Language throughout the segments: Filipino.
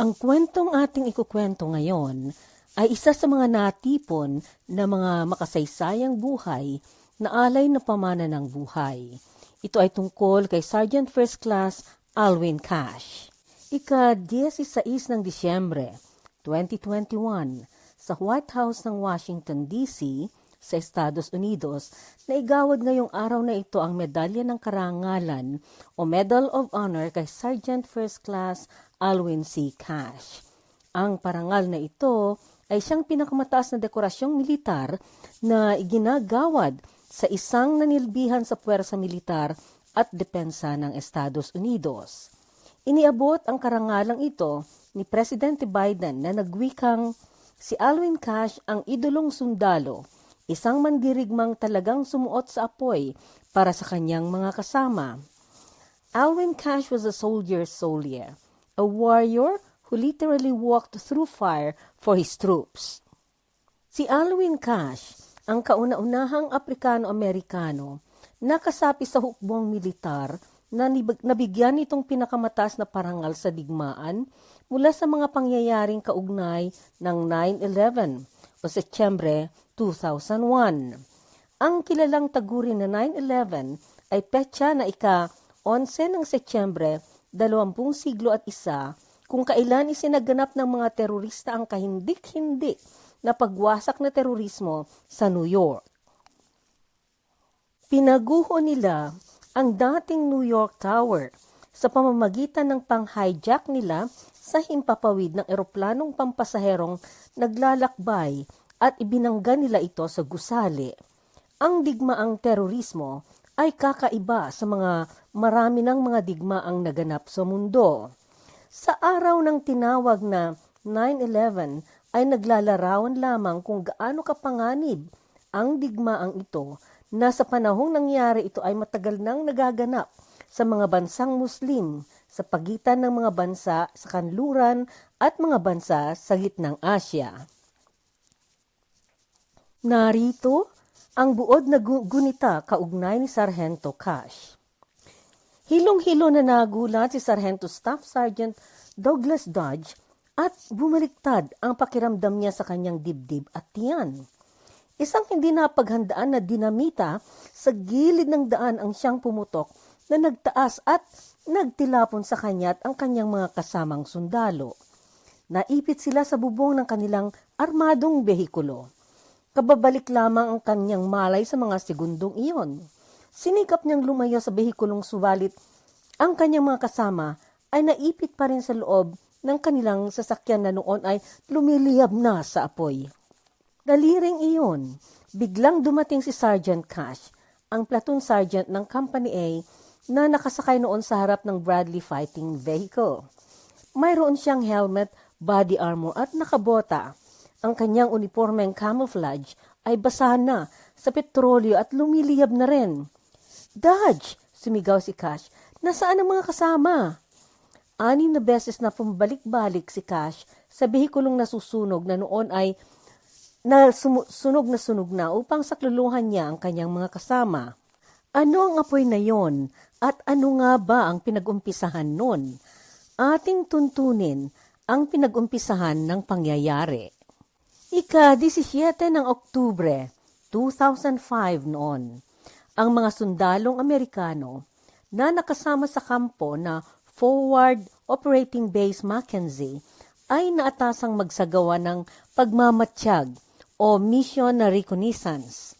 Ang kwentong ating ikukwento ngayon ay isa sa mga natipon na mga makasaysayang buhay na alay na pamana ng buhay. Ito ay tungkol kay Sergeant First Class Alwin Cash. Ika-16 ng Disyembre 2021 sa White House ng Washington, D.C., sa Estados Unidos na igawad ngayong araw na ito ang Medalya ng Karangalan o Medal of Honor kay Sergeant First Class Alwin C. Cash. Ang parangal na ito ay siyang pinakamataas na dekorasyong militar na iginagawad sa isang nanilbihan sa puwersa militar at depensa ng Estados Unidos. Iniabot ang karangalang ito ni Presidente Biden na nagwikang si Alwin Cash ang idolong sundalo isang mandirigmang talagang sumuot sa apoy para sa kanyang mga kasama. Alwin Cash was a soldier's soldier, a warrior who literally walked through fire for his troops. Si Alwin Cash, ang kauna-unahang Aprikano-Amerikano na kasapi sa hukbong militar na nabigyan itong pinakamataas na parangal sa digmaan mula sa mga pangyayaring kaugnay ng 9-11 o Setyembre 2001. Ang kilalang tagurin na 9-11 ay petsa na ika-11 ng Setyembre 20 siglo at isa kung kailan isinaganap ng mga terorista ang kahindik-hindi na pagwasak na terorismo sa New York. Pinaguho nila ang dating New York Tower sa pamamagitan ng pang-hijack nila sa himpapawid ng eroplanong pampasaherong naglalakbay at ibinangga nila ito sa gusali. Ang digmaang terorismo ay kakaiba sa mga marami ng mga digmaang naganap sa mundo. Sa araw ng tinawag na 9-11 ay naglalarawan lamang kung gaano kapanganib ang digmaang ito na sa panahong nangyari ito ay matagal nang nagaganap sa mga bansang Muslim sa pagitan ng mga bansa sa kanluran at mga bansa sa gitnang Asya. Narito ang buod na gunita kaugnay ni Sargento Cash. Hilong-hilo na nagulat si Sargento Staff Sergeant Douglas Dodge at bumaliktad ang pakiramdam niya sa kanyang dibdib at tiyan. Isang hindi napaghandaan na dinamita sa gilid ng daan ang siyang pumutok na nagtaas at nagtilapon sa kanya at ang kanyang mga kasamang sundalo. Naipit sila sa bubong ng kanilang armadong behikulo. Kababalik lamang ang kanyang malay sa mga segundong iyon. Sinikap niyang lumayo sa behikulong subalit ang kanyang mga kasama ay naipit pa rin sa loob ng kanilang sasakyan na noon ay lumiliyab na sa apoy. Daliring iyon, biglang dumating si Sergeant Cash, ang platoon sergeant ng Company A na nakasakay noon sa harap ng Bradley fighting vehicle. Mayroon siyang helmet, body armor at nakabota. Ang kanyang uniformeng camouflage ay basa na sa petrolyo at lumiliyab na rin. Dodge! Sumigaw si Cash. Nasaan ang mga kasama? Anim na beses na pumabalik-balik si Cash sa behikulong nasusunog na noon ay na sunog na sunog na upang sakluluhan niya ang kanyang mga kasama. Ano ang apoy na yon at ano nga ba ang pinag-umpisahan nun? Ating tuntunin ang pinag-umpisahan ng pangyayari. Ika-17 ng Oktubre 2005 noon, ang mga sundalong Amerikano na nakasama sa kampo na Forward Operating Base Mackenzie ay naatasang magsagawa ng pagmamatsyag o mission na reconnaissance.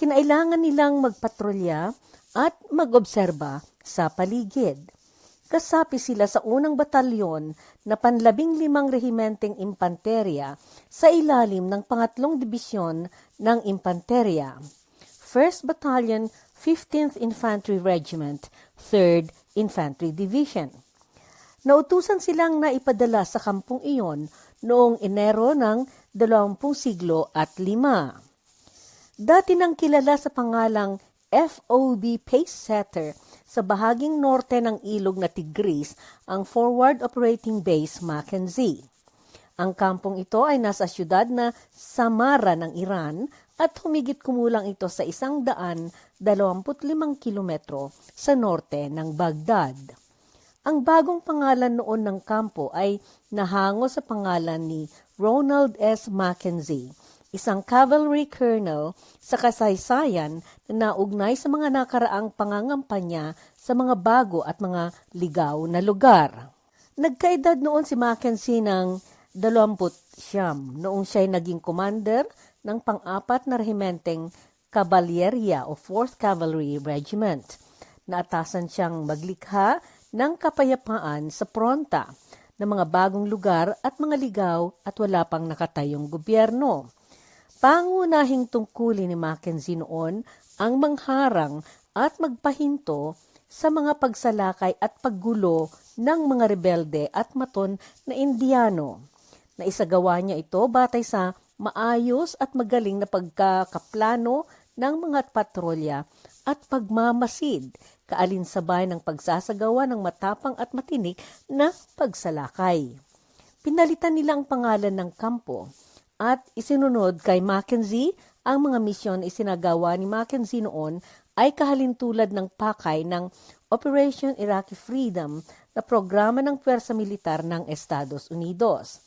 Kinailangan nilang magpatrolya at mag-obserba sa paligid. Kasapi sila sa unang batalyon na panlabing limang rehimenteng impanterya sa ilalim ng pangatlong dibisyon ng impanterya. 1st Battalion, 15th Infantry Regiment, 3rd Infantry Division. Nautusan silang naipadala sa kampong iyon noong Enero ng 20 siglo at lima. Dati nang kilala sa pangalang FOB Pace Setter sa bahaging norte ng ilog na Tigris ang Forward Operating Base Mackenzie. Ang kampong ito ay nasa syudad na Samara ng Iran at humigit kumulang ito sa isang daan 25 kilometro sa norte ng Baghdad. ang bagong pangalan noon ng kampo ay nahango sa pangalan ni Ronald S. Mackenzie, isang cavalry colonel sa kasaysayan na naugnay sa mga nakaraang pangangampanya sa mga bago at mga ligaw na lugar. Nagkaedad noon si Mackenzie ng 20 noong siya'y naging commander ng pang-apat na rehimenteng Caballeria o 4th Cavalry Regiment. Naatasan siyang maglikha ng kapayapaan sa pronta ng mga bagong lugar at mga ligaw at wala pang nakatayong gobyerno. Pangunahing tungkulin ni Mackenzie noon ang mangharang at magpahinto sa mga pagsalakay at paggulo ng mga rebelde at maton na Indiano. Naisagawa niya ito batay sa maayos at magaling na pagkakaplano ng mga patrolya at pagmamasid, kaalinsabay ng pagsasagawa ng matapang at matinik na pagsalakay. Pinalitan nila ang pangalan ng kampo at isinunod kay Mackenzie ang mga misyon na isinagawa ni Mackenzie noon ay kahalintulad ng pakay ng Operation Iraqi Freedom na programa ng pwersa militar ng Estados Unidos.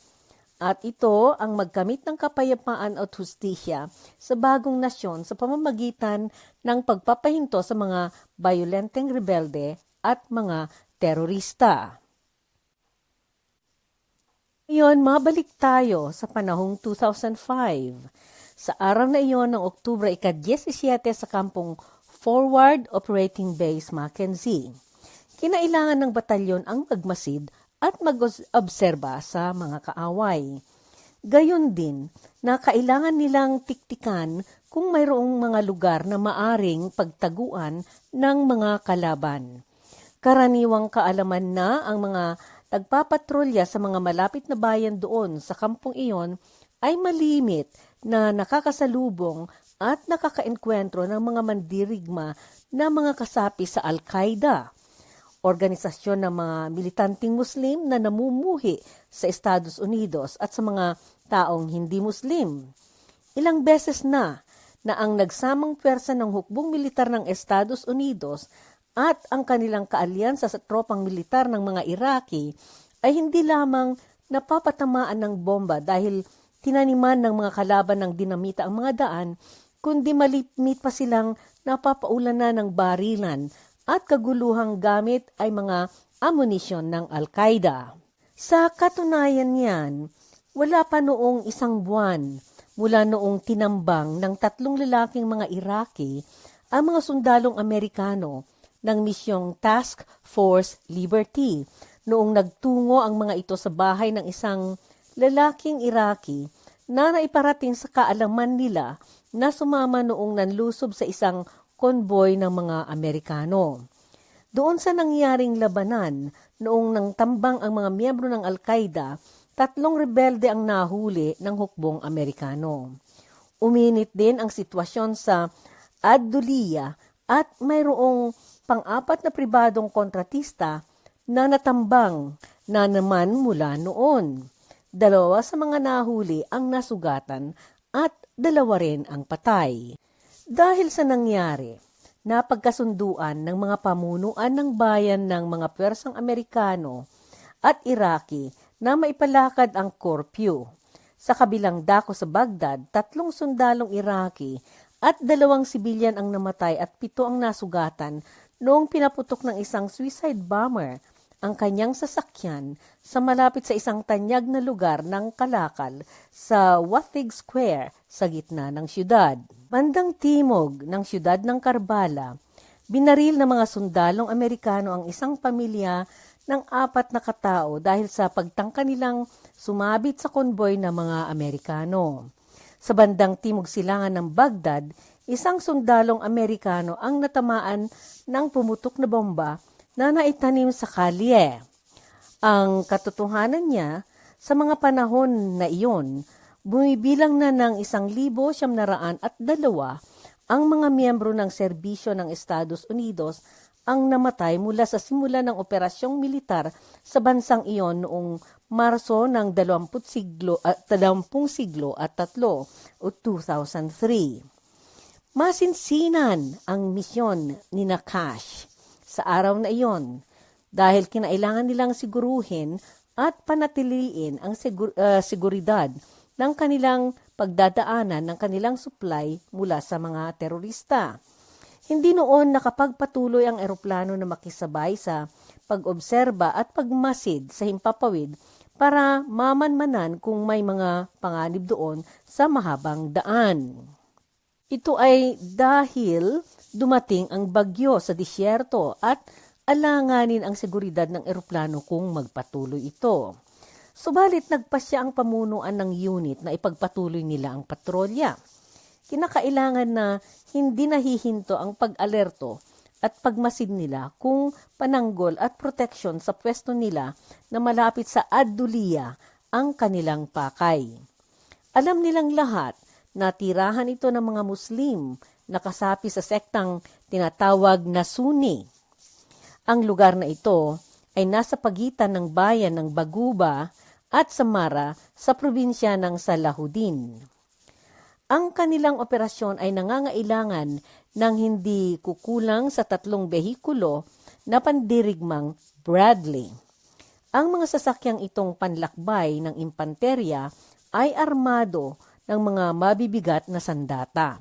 At ito ang magkamit ng kapayapaan at hustisya sa bagong nasyon sa pamamagitan ng pagpapahinto sa mga violenteng rebelde at mga terorista. Ngayon, mabalik tayo sa panahong 2005. Sa araw na iyon ng Oktubre ika-17 sa kampong Forward Operating Base Mackenzie. Kinailangan ng batalyon ang magmasid at mag-obserba sa mga kaaway. Gayon din na kailangan nilang tiktikan kung mayroong mga lugar na maaring pagtaguan ng mga kalaban. Karaniwang kaalaman na ang mga nagpapatrolya sa mga malapit na bayan doon sa kampong iyon ay malimit na nakakasalubong at nakakaenkwentro ng mga mandirigma na mga kasapi sa Al-Qaeda organisasyon ng mga militanteng Muslim na namumuhi sa Estados Unidos at sa mga taong hindi Muslim. Ilang beses na na ang nagsamang pwersa ng hukbong militar ng Estados Unidos at ang kanilang kaalyansa sa tropang militar ng mga Iraqi ay hindi lamang napapatamaan ng bomba dahil tinaniman ng mga kalaban ng dinamita ang mga daan, kundi malipmit pa silang napapaulan na ng barilan at kaguluhang gamit ay mga amunisyon ng Al-Qaeda. Sa katunayan niyan, wala pa noong isang buwan mula noong tinambang ng tatlong lalaking mga Iraqi ang mga sundalong Amerikano ng misyong Task Force Liberty noong nagtungo ang mga ito sa bahay ng isang lalaking Iraqi na naiparating sa kaalaman nila na sumama noong nanlusob sa isang konboy ng mga Amerikano. Doon sa nangyaring labanan, noong nang tambang ang mga miyembro ng Al-Qaeda, tatlong rebelde ang nahuli ng hukbong Amerikano. Uminit din ang sitwasyon sa Ad-Duliya at mayroong pang-apat na pribadong kontratista na natambang na naman mula noon. Dalawa sa mga nahuli ang nasugatan at dalawa rin ang patay. Dahil sa nangyari, napagkasunduan ng mga pamunuan ng bayan ng mga pwersang Amerikano at Iraqi na maipalakad ang curfew. Sa kabilang dako sa Baghdad, tatlong sundalong Iraqi at dalawang sibilyan ang namatay at pito ang nasugatan noong pinaputok ng isang suicide bomber ang kanyang sasakyan sa malapit sa isang tanyag na lugar ng Kalakal sa Wathig Square sa gitna ng siyudad. Bandang timog ng siyudad ng Karbala, binaril ng mga sundalong Amerikano ang isang pamilya ng apat na katao dahil sa pagtangka nilang sumabit sa konboy ng mga Amerikano. Sa bandang timog silangan ng Baghdad, isang sundalong Amerikano ang natamaan ng pumutok na bomba na naitanim sa kalye. Ang katotohanan niya, sa mga panahon na iyon, bumibilang na ng isang libo siyam naraan at dalawa ang mga miyembro ng serbisyo ng Estados Unidos ang namatay mula sa simula ng operasyong militar sa bansang iyon noong Marso ng 20 siglo uh, 20 siglo at tatlo o 2003. Masinsinan ang misyon ni Nakash sa araw na iyon. dahil kinailangan nilang siguruhin at panatiliin ang sigur- uh, seguridad ng kanilang pagdadaanan ng kanilang supply mula sa mga terorista. Hindi noon nakapagpatuloy ang eroplano na makisabay sa pag-obserba at pagmasid sa himpapawid para mamanmanan kung may mga panganib doon sa mahabang daan. Ito ay dahil dumating ang bagyo sa disyerto at alanganin ang seguridad ng eroplano kung magpatuloy ito. Subalit nagpasya ang pamunuan ng unit na ipagpatuloy nila ang patrolya. Kinakailangan na hindi nahihinto ang pag-alerto at pagmasid nila kung pananggol at proteksyon sa pwesto nila na malapit sa Adulia ang kanilang pakay. Alam nilang lahat na tirahan ito ng mga Muslim na kasapi sa sektang tinatawag na Sunni. Ang lugar na ito ay nasa pagitan ng bayan ng Baguba at Samara sa probinsya ng Salahuddin. Ang kanilang operasyon ay nangangailangan ng hindi kukulang sa tatlong behikulo na pandirigmang Bradley. Ang mga sasakyang itong panlakbay ng impanterya ay armado ng mga mabibigat na sandata.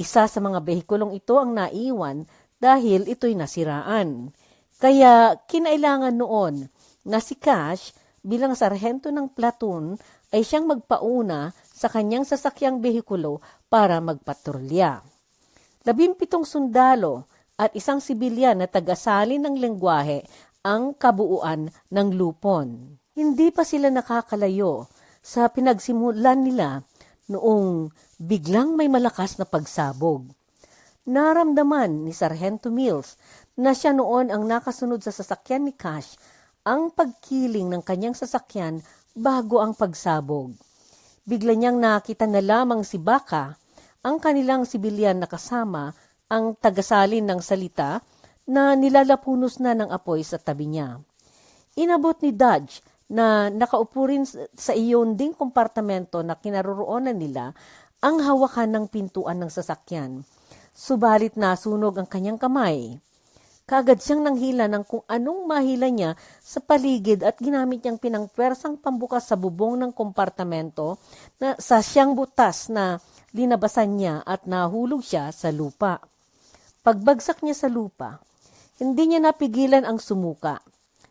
Isa sa mga behikulong ito ang naiwan dahil ito'y nasiraan. Kaya kinailangan noon na si Cash bilang sarhento ng platoon ay siyang magpauna sa kanyang sasakyang behikulo para magpatrolya. Labimpitong sundalo at isang sibilyan na tagasalin ng lengguwahe ang kabuuan ng lupon. Hindi pa sila nakakalayo sa pinagsimulan nila noong biglang may malakas na pagsabog. Naramdaman ni Sargento Mills na siya noon ang nakasunod sa sasakyan ni Cash ang pagkiling ng kanyang sasakyan bago ang pagsabog. Bigla niyang nakita na lamang si Baka, ang kanilang sibilyan na kasama, ang tagasalin ng salita na nilalapunos na ng apoy sa tabi niya. Inabot ni Dodge na nakaupo rin sa iyon ding kompartamento na kinaroroonan nila ang hawakan ng pintuan ng sasakyan. Subalit nasunog ang kanyang kamay. Kagad siyang nanghila ng kung anong mahila niya sa paligid at ginamit niyang pinangpwersang pambukas sa bubong ng kompartamento na sa siyang butas na linabasan niya at nahulog siya sa lupa. Pagbagsak niya sa lupa, hindi niya napigilan ang sumuka.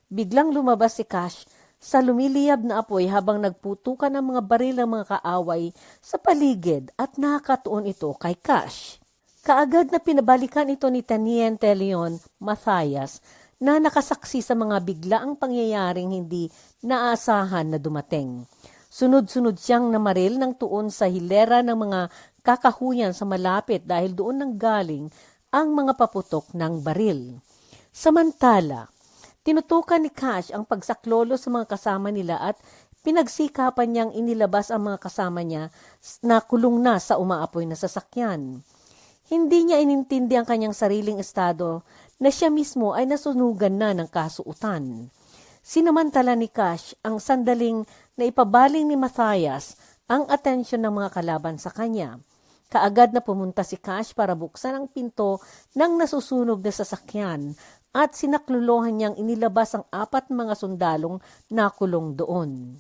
Biglang lumabas si Cash sa lumiliyab na apoy habang nagputukan ng mga baril ng mga kaaway sa paligid at nakatuon ito kay Cash. Kaagad na pinabalikan ito ni Teniente Leon Mathias na nakasaksi sa mga biglaang pangyayaring hindi naasahan na dumating. Sunod-sunod siyang namaril ng tuon sa hilera ng mga kakahuyan sa malapit dahil doon nang galing ang mga paputok ng baril. Samantala, tinutukan ni Cash ang pagsaklolo sa mga kasama nila at pinagsikapan niyang inilabas ang mga kasama niya na kulong na sa umaapoy na sasakyan. Hindi niya inintindi ang kanyang sariling estado na siya mismo ay nasunugan na ng kasuutan. Sinamantala ni Cash ang sandaling na ipabaling ni Matthias ang atensyon ng mga kalaban sa kanya. Kaagad na pumunta si Cash para buksan ang pinto ng nasusunog na sasakyan at sinakluluhan niyang inilabas ang apat mga sundalong nakulong doon.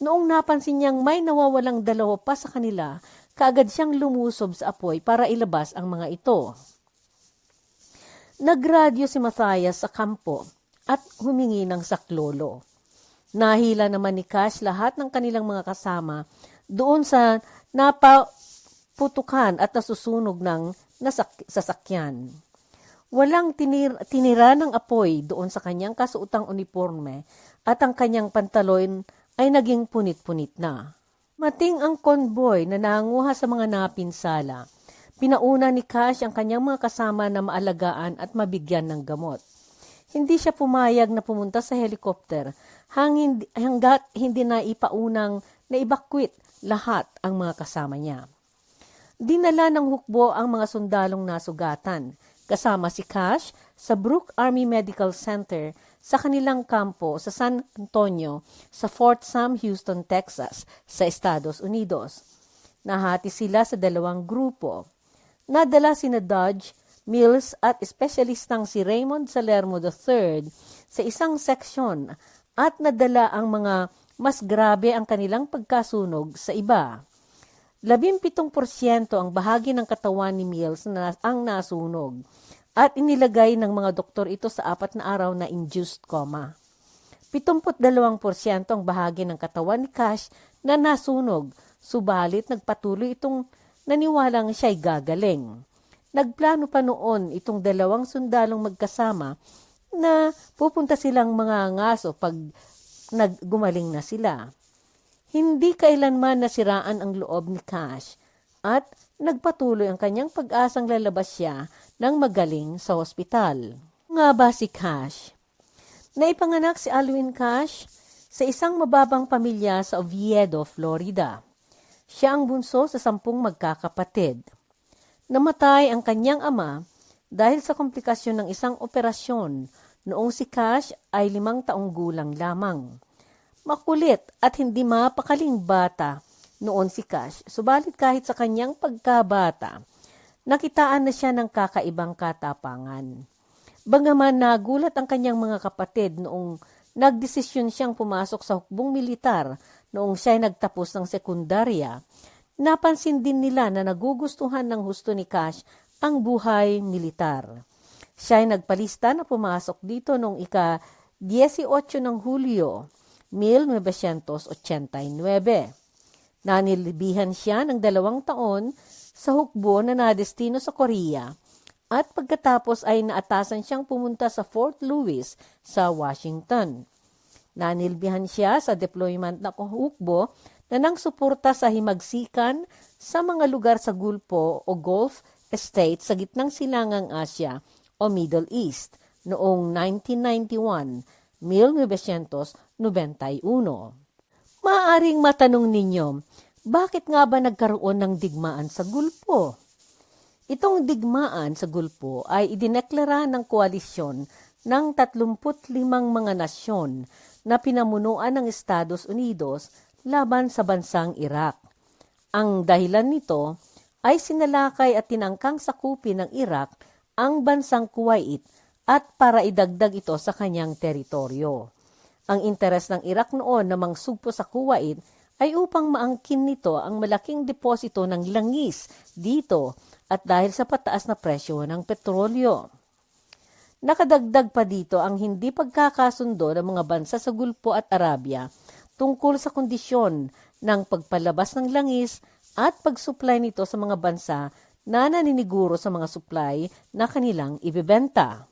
Noong napansin niyang may nawawalang dalawa pa sa kanila, kaagad siyang lumusob sa apoy para ilabas ang mga ito. Nagradyo si Matthias sa kampo at humingi ng saklolo. Nahila naman ni Cash lahat ng kanilang mga kasama doon sa napaputukan at nasusunog ng nasak- sasakyan. Walang tinir- tinira ng apoy doon sa kanyang kasuotang uniforme at ang kanyang pantalon ay naging punit-punit na. Mating ang convoy na nanguha sa mga napinsala. Pinauna ni Cash ang kanyang mga kasama na maalagaan at mabigyan ng gamot. Hindi siya pumayag na pumunta sa helicopter hangin, hanggat hindi na ipaunang naibakwit lahat ang mga kasama niya. Dinala ng hukbo ang mga sundalong nasugatan, kasama si Cash sa Brook Army Medical Center sa kanilang kampo sa San Antonio sa Fort Sam Houston, Texas sa Estados Unidos. Nahati sila sa dalawang grupo. Nadala sina Dodge, Mills at espesyalistang si Raymond Salermo III sa isang seksyon at nadala ang mga mas grabe ang kanilang pagkasunog sa iba. 17% ang bahagi ng katawan ni Mills na ang nasunog at inilagay ng mga doktor ito sa apat na araw na induced coma. 72% ang bahagi ng katawan ni Cash na nasunog, subalit nagpatuloy itong naniwalang siya'y gagaling. Nagplano pa noon itong dalawang sundalong magkasama na pupunta silang mga ngaso pag naggumaling na sila. Hindi kailanman nasiraan ang loob ni Cash at nagpatuloy ang kanyang pag-asang lalabas siya ng magaling sa hospital. Nga ba si Cash? Naipanganak si Alwin Cash sa isang mababang pamilya sa Oviedo, Florida. Siya ang bunso sa sampung magkakapatid. Namatay ang kanyang ama dahil sa komplikasyon ng isang operasyon noong si Cash ay limang taong gulang lamang. Makulit at hindi mapakaling bata noon si Cash, subalit kahit sa kanyang pagkabata, nakitaan na siya ng kakaibang katapangan. Bagaman nagulat ang kanyang mga kapatid noong nagdesisyon siyang pumasok sa hukbong militar noong siya'y nagtapos ng sekundarya, napansin din nila na nagugustuhan ng husto ni Cash ang buhay militar. Siya'y nagpalista na pumasok dito noong ika-18 ng Hulyo 1989. Nanilibihan siya ng dalawang taon sa hukbo na nadestino sa Korea at pagkatapos ay naatasan siyang pumunta sa Fort Lewis sa Washington. Nanilbihan siya sa deployment na hukbo na nang suporta sa himagsikan sa mga lugar sa Gulpo o Gulf State sa gitnang silangang Asya o Middle East noong 1991 1991. Maaring matanong ninyo, bakit nga ba nagkaroon ng digmaan sa Gulpo? Itong digmaan sa Gulpo ay idineklara ng koalisyon ng 35 mga nasyon na pinamunuan ng Estados Unidos laban sa bansang Iraq. Ang dahilan nito ay sinalakay at tinangkang sakupin ng Iraq ang bansang Kuwait at para idagdag ito sa kanyang teritoryo. Ang interes ng Iraq noon na mangsugpo sa Kuwait ay upang maangkin nito ang malaking deposito ng langis dito at dahil sa pataas na presyo ng petrolyo. Nakadagdag pa dito ang hindi pagkakasundo ng mga bansa sa Gulpo at Arabia tungkol sa kondisyon ng pagpalabas ng langis at pagsupply nito sa mga bansa na naniniguro sa mga supply na kanilang ibebenta.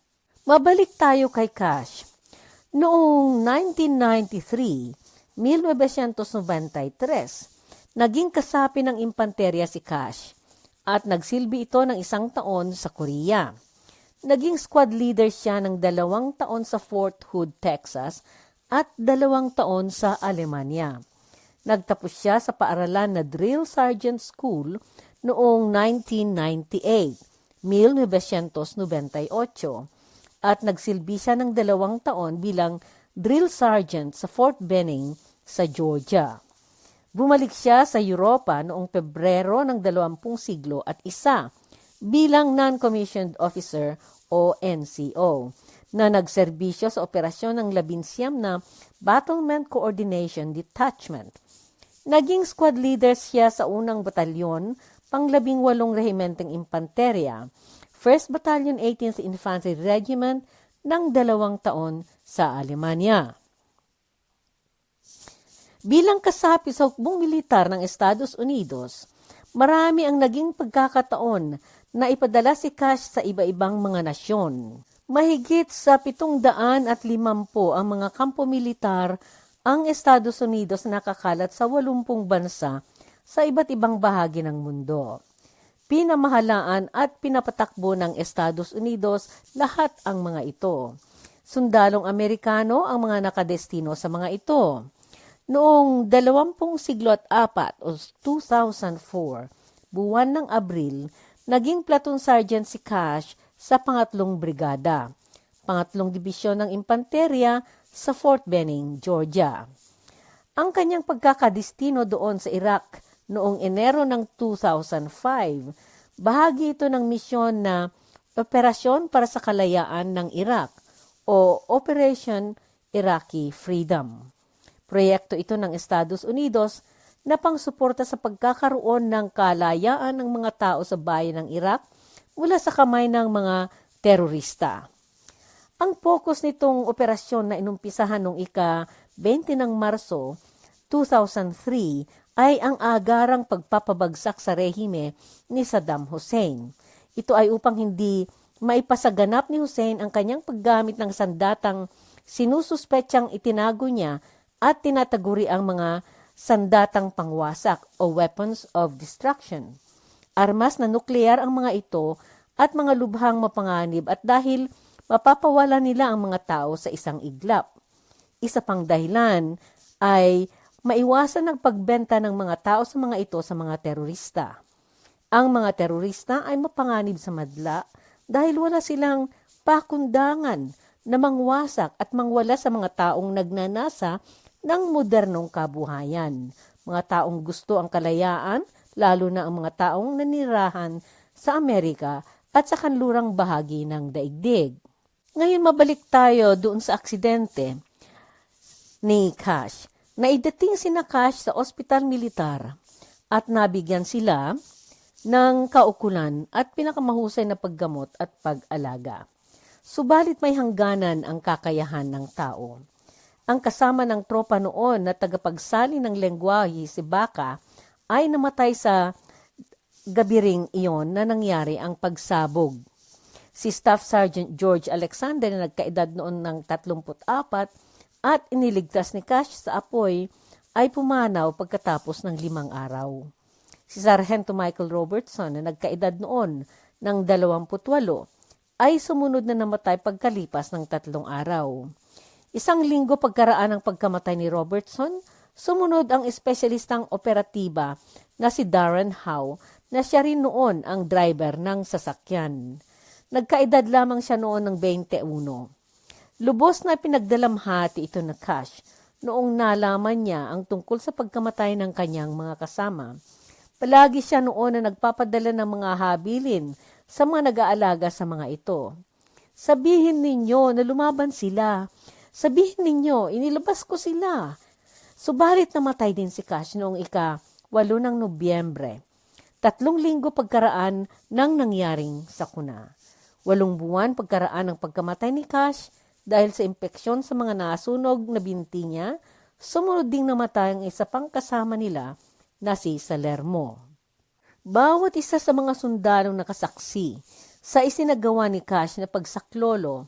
Mabalik tayo kay Cash. Noong 1993, 1993, naging kasapi ng impanterya si Cash at nagsilbi ito ng isang taon sa Korea. Naging squad leader siya ng dalawang taon sa Fort Hood, Texas at dalawang taon sa Alemanya. Nagtapos siya sa paaralan na Drill Sergeant School noong 1998, 1998 at nagsilbi siya ng dalawang taon bilang drill sergeant sa Fort Benning sa Georgia. Bumalik siya sa Europa noong Pebrero ng dalawampung siglo at isa bilang non-commissioned officer o NCO na nagserbisyo sa operasyon ng labinsyam na Battlement Coordination Detachment. Naging squad leader siya sa unang batalyon, panglabing walong rehimenteng impanterya 1st Battalion 18th Infantry Regiment ng dalawang taon sa Alemanya. Bilang kasapi sa hukbong militar ng Estados Unidos, marami ang naging pagkakataon na ipadala si Cash sa iba-ibang mga nasyon. Mahigit sa pitong daan at limampo ang mga kampo militar ang Estados Unidos nakakalat sa walumpung bansa sa iba't ibang bahagi ng mundo pinamahalaan at pinapatakbo ng Estados Unidos lahat ang mga ito. Sundalong Amerikano ang mga nakadestino sa mga ito. Noong 20 siglo at apat o 2004, buwan ng Abril, naging platoon sergeant si Cash sa pangatlong brigada, pangatlong dibisyon ng impanterya sa Fort Benning, Georgia. Ang kanyang pagkakadestino doon sa Iraq noong Enero ng 2005. Bahagi ito ng misyon na Operasyon para sa Kalayaan ng Iraq o Operation Iraqi Freedom. Proyekto ito ng Estados Unidos na pangsuporta sa pagkakaroon ng kalayaan ng mga tao sa bayan ng Iraq mula sa kamay ng mga terorista. Ang focus nitong operasyon na inumpisahan noong ika-20 ng Marso 2003 ay ang agarang pagpapabagsak sa rehime ni Saddam Hussein. Ito ay upang hindi maipasaganap ni Hussein ang kanyang paggamit ng sandatang sinususpetsang itinago niya at tinataguri ang mga sandatang pangwasak o weapons of destruction. Armas na nuklear ang mga ito at mga lubhang mapanganib at dahil mapapawala nila ang mga tao sa isang iglap. Isa pang dahilan ay maiwasan ang pagbenta ng mga tao sa mga ito sa mga terorista. Ang mga terorista ay mapanganib sa madla dahil wala silang pakundangan na mangwasak at mangwala sa mga taong nagnanasa ng modernong kabuhayan. Mga taong gusto ang kalayaan, lalo na ang mga taong nanirahan sa Amerika at sa kanlurang bahagi ng daigdig. Ngayon mabalik tayo doon sa aksidente ni Cash. Naidating si Cash sa ospital militar at nabigyan sila ng kaukulan at pinakamahusay na paggamot at pag-alaga. Subalit may hangganan ang kakayahan ng tao. Ang kasama ng tropa noon na tagapagsali ng lengguwahe si Baka ay namatay sa gabiring iyon na nangyari ang pagsabog. Si Staff Sergeant George Alexander na nagkaedad noon ng 34 at iniligtas ni Cash sa apoy ay pumanaw pagkatapos ng limang araw. Si Sargento Michael Robertson na nagkaedad noon ng 28 ay sumunod na namatay pagkalipas ng tatlong araw. Isang linggo pagkaraan ng pagkamatay ni Robertson, sumunod ang espesyalistang operatiba na si Darren Howe na siya rin noon ang driver ng sasakyan. Nagkaedad lamang siya noon ng 21. Lubos na pinagdalamhati ito na Cash noong nalaman niya ang tungkol sa pagkamatay ng kanyang mga kasama. Palagi siya noon na nagpapadala ng mga habilin sa mga nag-aalaga sa mga ito. Sabihin ninyo na lumaban sila. Sabihin ninyo, inilabas ko sila. Subalit namatay din si Cash noong ika-8 ng Nobyembre. Tatlong linggo pagkaraan ng nangyaring sakuna. Walong buwan pagkaraan ng pagkamatay ni Cash dahil sa impeksyon sa mga nasunog na binti niya, sumunod ding namatay ang isa pang kasama nila na si Salermo. Bawat isa sa mga sundalong nakasaksi sa isinagawa ni Cash na pagsaklolo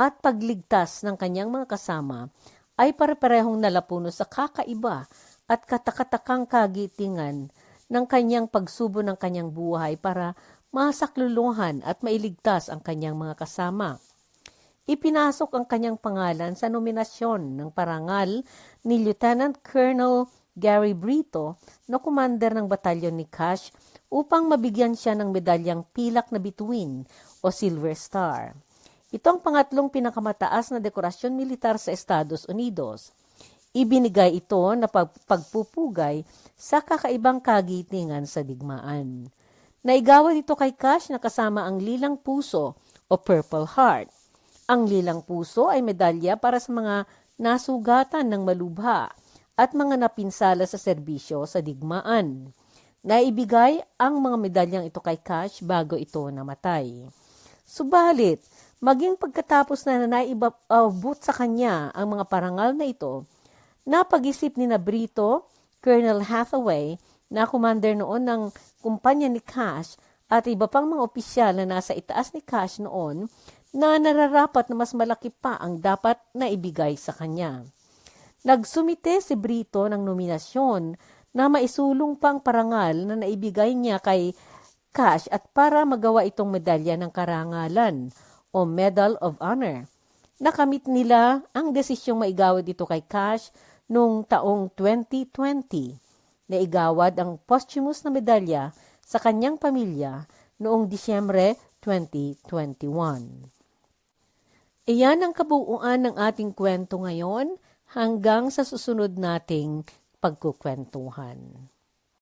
at pagligtas ng kanyang mga kasama ay pare-parehong nalapuno sa kakaiba at katakatakang kagitingan ng kanyang pagsubo ng kanyang buhay para masakluluhan at mailigtas ang kanyang mga kasama. Ipinasok ang kanyang pangalan sa nominasyon ng parangal ni Lieutenant Colonel Gary Brito na commander ng batalyon ni Cash upang mabigyan siya ng medalyang pilak na bituin o Silver Star. Ito ang pangatlong pinakamataas na dekorasyon militar sa Estados Unidos. Ibinigay ito na pag- pagpupugay sa kakaibang kagitingan sa digmaan. Naigawad ito kay Cash na kasama ang lilang puso o Purple Heart. Ang lilang puso ay medalya para sa mga nasugatan ng malubha at mga napinsala sa serbisyo sa digmaan. Naibigay ang mga medalyang ito kay Cash bago ito namatay. Subalit, maging pagkatapos na naibabot sa kanya ang mga parangal na ito, napag-isip ni Nabrito, Colonel Hathaway, na commander noon ng kumpanya ni Cash at iba pang mga opisyal na nasa itaas ni Cash noon na nararapat na mas malaki pa ang dapat na ibigay sa kanya. Nagsumite si Brito ng nominasyon na maisulong pang parangal na naibigay niya kay Cash at para magawa itong medalya ng karangalan o Medal of Honor. Nakamit nila ang desisyong maigawad ito kay Cash noong taong 2020 na igawad ang posthumous na medalya sa kanyang pamilya noong Disyembre 2021. Iyan ang kabuuan ng ating kwento ngayon hanggang sa susunod nating pagkukwentuhan.